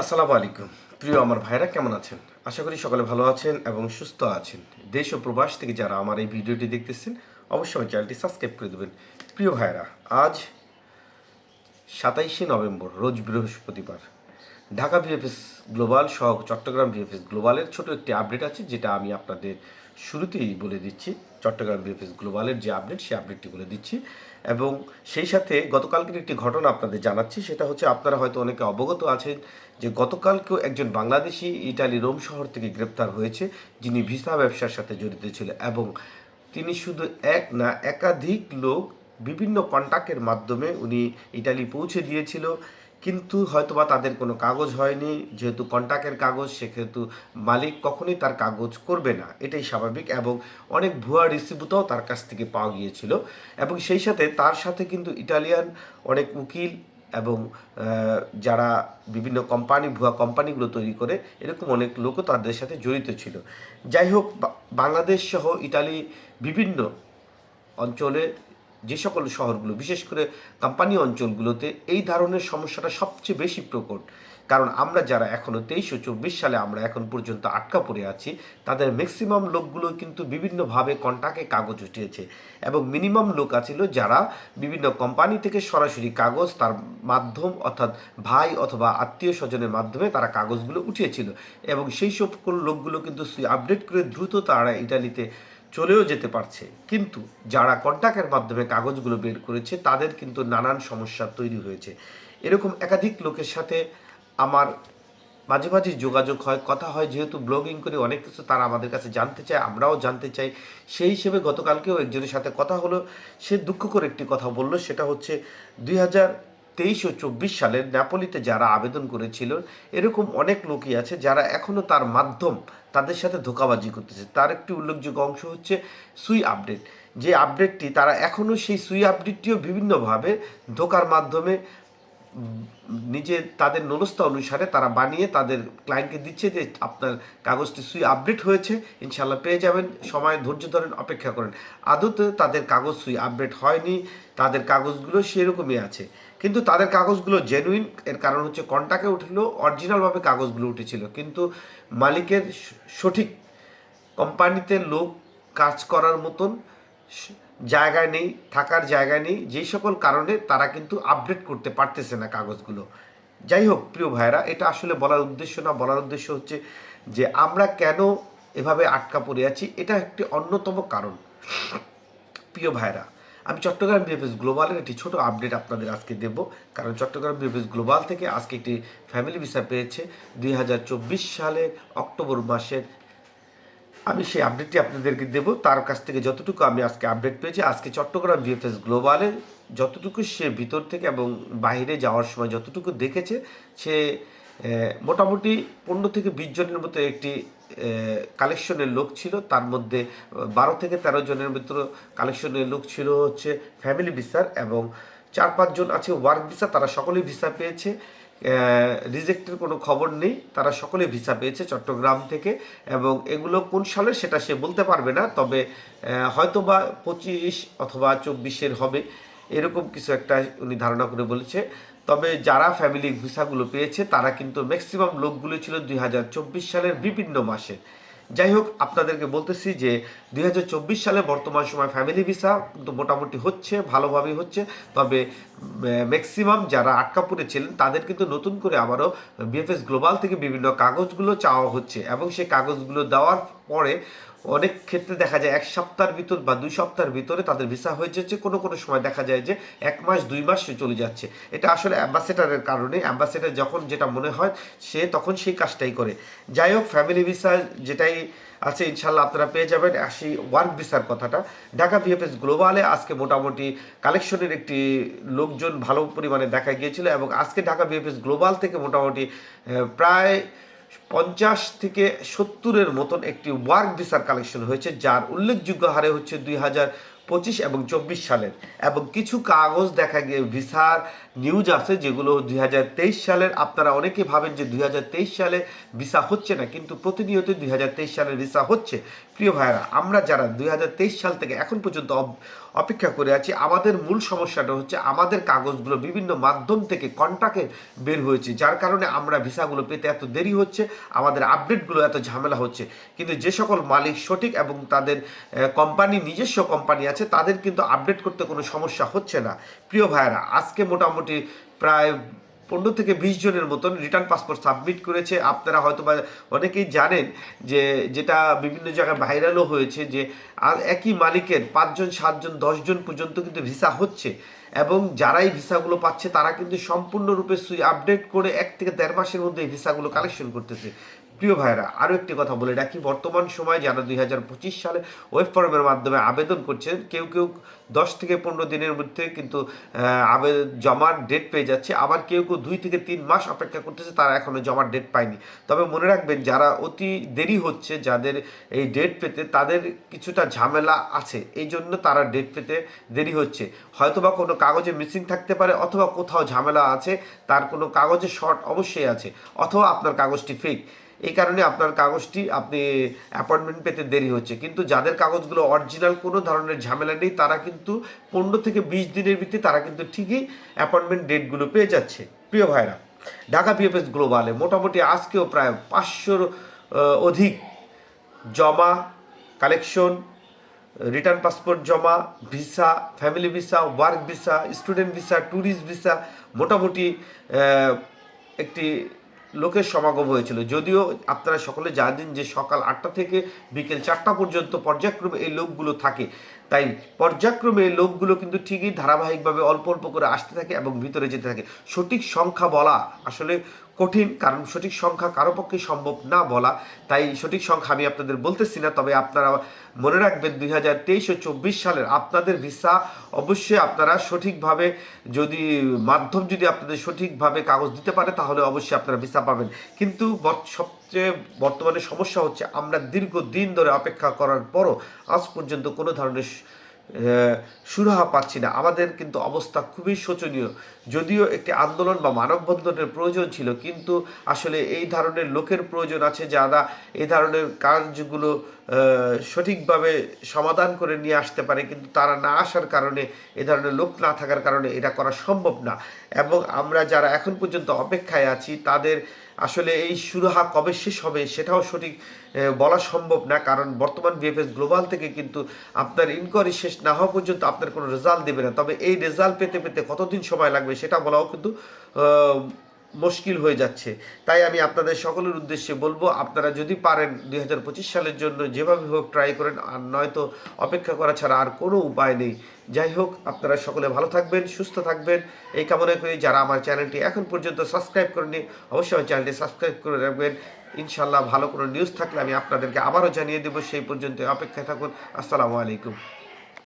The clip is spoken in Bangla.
আসসালামু আলাইকুম। প্রিয় আমার ভাইরা, কেমন আছেন? আশা করি সকলে ভালো আছেন এবং সুস্থ আছেন। দেশ ও প্রবাস থেকে যারা আমার এই ভিডিওটি দেখতেছেন, অবশ্যই আমার চ্যানেলটি সাবস্ক্রাইব করে দেবেন। প্রিয় ভাইরা, আজ সাতাইশে নভেম্বর, রোজ বৃহস্পতিবার। ঢাকা ভিএফএস গ্লোবাল সহ চট্টগ্রাম ভিএফএস গ্লোবালের ছোট একটি আপডেট আছে, যেটা আমি আপনাদের শুরুতেই বলে দিচ্ছি, চট্টগ্রাম ভিএফএস গ্লোবালের যে আপডেট সেই আপডেটটি বলে দিচ্ছি। এবং সেই সাথে গতকালকের একটি ঘটনা আপনাদের জানাচ্ছি, সেটা হচ্ছে আপনারা হয়তো অনেকে অবগত আছেন যে গতকালকেও একজন বাংলাদেশি ইটালি রোম শহর থেকে গ্রেপ্তার হয়েছে, যিনি ভিসা ব্যবসার সাথে জড়িত ছিল এবং তিনি শুধু এক না, একাধিক লোক বিভিন্ন কন্টাক্টের মাধ্যমে উনি ইটালি পৌঁছে দিয়েছিল। কিন্তু হয়তোবা তাদের কোনো কাগজ হয়নি, যেহেতু কন্টাক্টের কাগজ, সেহেতু মালিক কখনোই তার কাগজ করবে না। এটাই স্বাভাবিক এবং অনেক ভুয়া রিসিভটাও তার কাছ থেকে পাওয়া গিয়েছিল। এবং সেই সাথে তার সাথে কিন্তু ইটালিয়ান অনেক উকিল এবং যারা বিভিন্ন কোম্পানি, ভুয়া কোম্পানিগুলো তৈরি করে, এরকম অনেক লোকও তাদের সাথে জড়িত ছিল। যাই হোক বাংলাদেশ সহ ইটালি বিভিন্ন অঞ্চলে যে সকল শহরগুলো, বিশেষ করে কোম্পানি অঞ্চলগুলোতে এই ধরনের সমস্যাটা সবচেয়ে বেশি প্রকট। কারণ আমরা যারা এখনও তেইশশো চব্বিশ সালে আমরা এখন পর্যন্ত আটকা পড়ে আছি, তাদের ম্যাক্সিমাম লোকগুলো কিন্তু বিভিন্নভাবে কন্টাকে কাগজ উঠিয়েছে এবং মিনিমাম লোক আছিল যারা বিভিন্ন কোম্পানি থেকে সরাসরি কাগজ তার মাধ্যম অর্থাৎ ভাই অথবা আত্মীয় স্বজনের মাধ্যমে তারা কাগজগুলো উঠিয়েছিল। এবং সেই সকল লোকগুলো কিন্তু আপডেট করে দ্রুত তারা ইটালিতে চলেও যেতে পারছে। কিন্তু যারা কন্টাক্টের মাধ্যমে কাগজগুলো বের করেছে, তাদের কিন্তু নানান সমস্যা তৈরি হয়েছে। এরকম একাধিক লোকের সাথে আমার মাঝে মাঝে যোগাযোগ হয়, কথা হয়। যেহেতু ব্লগিং করে অনেক কিছু তারা আমাদের কাছে জানতে চায়, আমরাও জানতে চাই। সেই হিসেবে গতকালকেও একজনের সাথে কথা হলো। সে দুঃখ করে একটি কথা বলল, সেটা হচ্ছে, দুই হাজার তেইশ ও চব্বিশ সালের ন্যাপোলিতে যারা আবেদন করেছিল, এরকম অনেক লোকই আছে যারা এখনও তার মাধ্যম তাদের সাথে ধোকাবাজি করতেছে। তার একটি উল্লেখযোগ্য অংশ হচ্ছে সুই আপডেট। যে আপডেটটি তারা এখনও সেই সুই আপডেটটিও বিভিন্নভাবে ধোকার মাধ্যমে নিজে তাদের নলস্তা অনুসারে তারা বানিয়ে তাদের ক্লায়েন্টকে দিচ্ছে যে আপনার কাগজটি সুই আপডেট হয়েছে ইনশাল্লাহ পেয়ে যাবেন। সময় ধৈর্য ধরেন, অপেক্ষা করেন। আদতে তাদের কাগজ সুই আপডেট হয়নি, তাদের কাগজগুলো সেরকমই আছে। কিন্তু তাদের কাগজগুলো জেনুইন এর কারণ হচ্ছে কন্টাকে উঠলেও অরিজিনালভাবে কাগজগুলো উঠেছিল। কিন্তু মালিকের সঠিক কোম্পানিতে লোক কাজ করার মতন জায়গা নেই, থাকার জায়গা নেই। যেই সকল কারণে তারা কিন্তু আপডেট করতে পারতেছে না কাগজগুলো। যাই হোক, প্রিয় ভাইরা এটা আসলে বলার উদ্দেশ্য না। বলার উদ্দেশ্য হচ্ছে যে আমরা কেন এভাবে আটকা পড়ে আছি, এটা একটি অন্যতম কারণ। প্রিয় ভাইরা আমি চট্টগ্রাম বিএফএস গ্লোবালের একটি ছোট আপডেট আপনাদের আজকে দেব। কারণ চট্টগ্রাম বিএফএস গ্লোবাল থেকে আজকে একটি ফ্যামিলি ভিসা পেয়েছে দুই সালের অক্টোবর মাসের। আমি সেই আপডেটটি আপনাদেরকে দেব। তার কাছ থেকে যতটুকু আমি আজকে আপডেট পেয়েছি, আজকে চট্টগ্রাম বিএফএস গ্লোবালে যতটুকু সে ভিতর থেকে এবং বাইরে যাওয়ার সময় যতটুকু দেখেছে, সে মোটামুটি পনেরো থেকে বিশ জনের মতো একটি কালেকশনের লোক ছিল। তার মধ্যে বারো থেকে তেরো জনের ভিতর কালেকশনের লোক ছিল হচ্ছে ফ্যামিলি ভিসার এবং চার পাঁচজন আছে ওয়ার্ক ভিসা তারা সকলেই ভিসা পেয়েছে। রিজেক্টের কোনো খবর নেই, তারা সকলে ভিসা পেয়েছে চট্টগ্রাম থেকে এবং এগুলো কোন সালের সেটা সে বলতে পারবে না, তবে হয়তো বা পঁচিশ অথবা চব্বিশের হবে, এরকম কিছু একটা উনি ধারণা করে বলেছে। তবে যারা ফ্যামিলি ভিসাগুলো পেয়েছে, তারা কিন্তু ম্যাক্সিমাম লোকগুলো ছিল দুই হাজার চব্বিশ সালের বিভিন্ন মাসে। যাই হোক, আপনাদেরকে বলতেছি যে দুই হাজার চব্বিশ সালে বর্তমান সময় ফ্যামিলি ভিসা কিন্তু মোটামুটি হচ্ছে, ভালোভাবেই হচ্ছে। তবে ম্যাক্সিমাম যারা আটকা পড়েছিলেন তাদের কিন্তু নতুন করে আবারও বিএফএস গ্লোবাল থেকে বিভিন্ন কাগজগুলো চাওয়া হচ্ছে এবং সেই কাগজগুলো দেওয়ার পরে অনেক ক্ষেত্রে দেখা যায় এক সপ্তাহের ভিতর বা দুই সপ্তাহের ভিতরে তাদের ভিসা হয়ে যাচ্ছে। কোনো কোনো সময় দেখা যায় যে এক মাস, দুই মাস চলে যাচ্ছে। এটা আসলে অ্যাম্বাসেডারের কারণে অ্যাম্বাসেডার যখন যেটা মনে হয় সে তখন সেই কাজটাই করে। যাই হোক, ফ্যামিলি ভিসা যেটাই আছে ইনশাল্লাহ আপনারা পেয়ে যাবেন। আসি ওয়ার্ক ভিসার কথাটা। ঢাকা ভিএফএস গ্লোবালে আজকে মোটামুটি কালেকশনের একটি লোকজন ভালো পরিমাণে দেখা গিয়েছিল এবং আজকে ঢাকা ভিএফএস গ্লোবাল থেকে মোটামুটি প্রায় পঞ্চাশ থেকে সত্তরের মতন একটি ওয়ার্ক ভিসার কালেকশন হয়েছে, যার উল্লেখযোগ্য হারে হচ্ছে দুই হাজার পঁচিশ এবং চব্বিশ সালের। এবং কিছু কাগজ দেখা গিয়ে ভিসার নিউজ আছে যেগুলো দুই হাজার তেইশ সালের। আপনারা অনেকে ভাবেন যে দুই হাজার তেইশ সালে ভিসা হচ্ছে না, কিন্তু প্রতিনিয়ত দুই হাজার তেইশ সালের ভিসা হচ্ছে। প্রিয় ভাইরা আমরা যারা দুই হাজার তেইশ সাল থেকে এখন পর্যন্ত অপেক্ষা করে আছি, আমাদের মূল সমস্যাটা হচ্ছে আমাদের কাগজগুলো বিভিন্ন মাধ্যম থেকে কন্ট্রাক্টে বের হয়েছে। যার কারণে আমরা ভিসাগুলো পেতে এত দেরি হচ্ছে, আমাদের আপডেটগুলো এত ঝামেলা হচ্ছে। কিন্তু যে সকল মালিক সঠিক এবং তাদের কোম্পানি নিজস্ব কোম্পানি আছে তাদের কিন্তু আপডেট করতে কোনো সমস্যা হচ্ছে না। প্রিয় ভাইয়েরা, আজকে মোটামুটি প্রায় পনেরো থেকে বিশ জনের মতন রিটার্ন পাসপোর্ট সাবমিট করেছে। আপনারা হয়তো বা অনেকেই জানেন যে যেটা বিভিন্ন জায়গায় ভাইরালও হয়েছে যে আর একই মালিকের পাঁচজন, সাতজন, দশজন পর্যন্ত কিন্তু ভিসা হচ্ছে এবং যারাই ভিসাগুলো পাচ্ছে তারা কিন্তু সম্পূর্ণরূপে সুই আপডেট করে এক থেকে দেড় মাসের মধ্যে এই ভিসাগুলো কালেকশন করতেছে। প্রিয় ভাইরা আরও একটি কথা বলে রাখি। বর্তমান সময় যারা দুই হাজার পঁচিশ সালে ওয়েব ফর্মের মাধ্যমে আবেদন করছেন, কেউ কেউ দশ থেকে পনেরো দিনের মধ্যে কিন্তু আবেদন জমার ডেট পেয়ে যাচ্ছে। আবার কেউ কেউ দুই থেকে তিন মাস অপেক্ষা করতেছে, তারা এখনও জমার ডেট পায়নি। তবে মনে রাখবেন, যারা অতি দেরি হচ্ছে, যাদের এই ডেট পেতে, তাদের কিছুটা ঝামেলা আছে। এই জন্য তারা ডেট পেতে দেরি হচ্ছে। হয়তোবা কোনো কাগজে মিসিং থাকতে পারে, অথবা কোথাও ঝামেলা আছে, তার কোনো কাগজে শর্ট অবশ্যই আছে, অথবা আপনার কাগজটি ফেক এই কারণে আপনার কাগজটি আপনি অ্যাপয়েন্টমেন্ট পেতে দেরি হচ্ছে। কিন্তু যাদের কাগজগুলো অরিজিনাল কোনো ধরনের ঝামেলা নেই, তারা কিন্তু পনেরো থেকে বিশ দিনের ভিত্তি তারা কিন্তু ঠিকই অ্যাপয়েন্টমেন্ট ডেটগুলো পেয়ে যাচ্ছে। প্রিয় ভাইরা, ঢাকা বিএফএস গ্লোবালে মোটামুটি আজকেও প্রায় পাঁচশোর অধিক জমা কালেকশন রিটার্ন পাসপোর্ট জমা visa family visa work visa student visa tourist visa মোটামুটি একটি লোকের সমাগম হয়েছিল। যদিও আপনারা সকলে জানেন যে সকাল আটটা থেকে বিকেল চারটা পর্যন্ত পর্যায়ক্রমে এই লোকগুলো থাকে। তাই পর্যায়ক্রমে লোকগুলো কিন্তু ঠিকই ধারাবাহিকভাবে অল্প অল্প করে আসতে থাকে এবং ভিতরে যেতে থাকে। সঠিক সংখ্যা বলা আসলে কঠিন, কারণ সঠিক সংখ্যা কারও পক্ষে সম্ভব না বলা। তাই সঠিক সংখ্যা আমি আপনাদের বলতেছি না, তবে আপনারা মনে রাখবেন দুই হাজার তেইশ ও চব্বিশ সালের আপনাদের ভিসা অবশ্যই আপনারা সঠিকভাবে যদি, মাধ্যম যদি আপনাদের সঠিকভাবে কাগজ দিতে পারে, তাহলে অবশ্যই আপনারা ভিসা পাবেন। কিন্তু সবচেয়ে বর্তমানে সমস্যা হচ্ছে আমরা দীর্ঘ দিন ধরে অপেক্ষা করার পরও আজ পর্যন্ত কোনো ধরনের সুরাহা পাচ্ছি না। আমাদের কিন্তু অবস্থা খুবই শোচনীয়। যদিও একটি আন্দোলন বা মানববন্ধনের প্রয়োজন ছিল, কিন্তু আসলে এই ধরনের লোকের প্রয়োজন আছে যারা এই ধরনের কাজগুলো সঠিকভাবে সমাধান করে নিয়ে আসতে পারে, কিন্তু তারা না আসার কারণে, এ ধরনের লোক না থাকার কারণে এটা করা সম্ভব না। এবং আমরা যারা এখন পর্যন্ত অপেক্ষায় আছি, তাদের আসলে এই সুরাহা কবে শেষ হবে সেটাও সঠিক বলা সম্ভব না। কারণ বর্তমান বিএফএস গ্লোবাল থেকে কিন্তু আপনার ইনকোয়ারি শেষ না হওয়া পর্যন্ত আপনার কোনো রেজাল্ট দেবে না। তবে এই রেজাল্ট পেতে পেতে কতদিন সময় লাগবে সেটা বলাও কিন্তু মুশকিল হয়ে যাচ্ছে। তাই আমি আপনাদের সকলের উদ্দেশ্যে বলব, আপনারা যদি পারেন দুই হাজার পঁচিশ সালের জন্য যেভাবে হোক ট্রাই করেন, আর নয়তো অপেক্ষা করা ছাড়া আর কোনো উপায় নেই। যাই হোক, আপনারা সকলে ভালো থাকবেন, সুস্থ থাকবেন। এই কামনা করি, যারা আমার চ্যানেলটি এখন পর্যন্ত সাবস্ক্রাইব করেনি অবশ্যই আমার চ্যানেলটি সাবস্ক্রাইব করে রাখবেন। ইনশাল্লাহ ভালো কোনো নিউজ থাকলে আমি আপনাদেরকে আবারও জানিয়ে দেবো। সেই পর্যন্ত অপেক্ষায় থাকুন। আসসালামু আলাইকুম।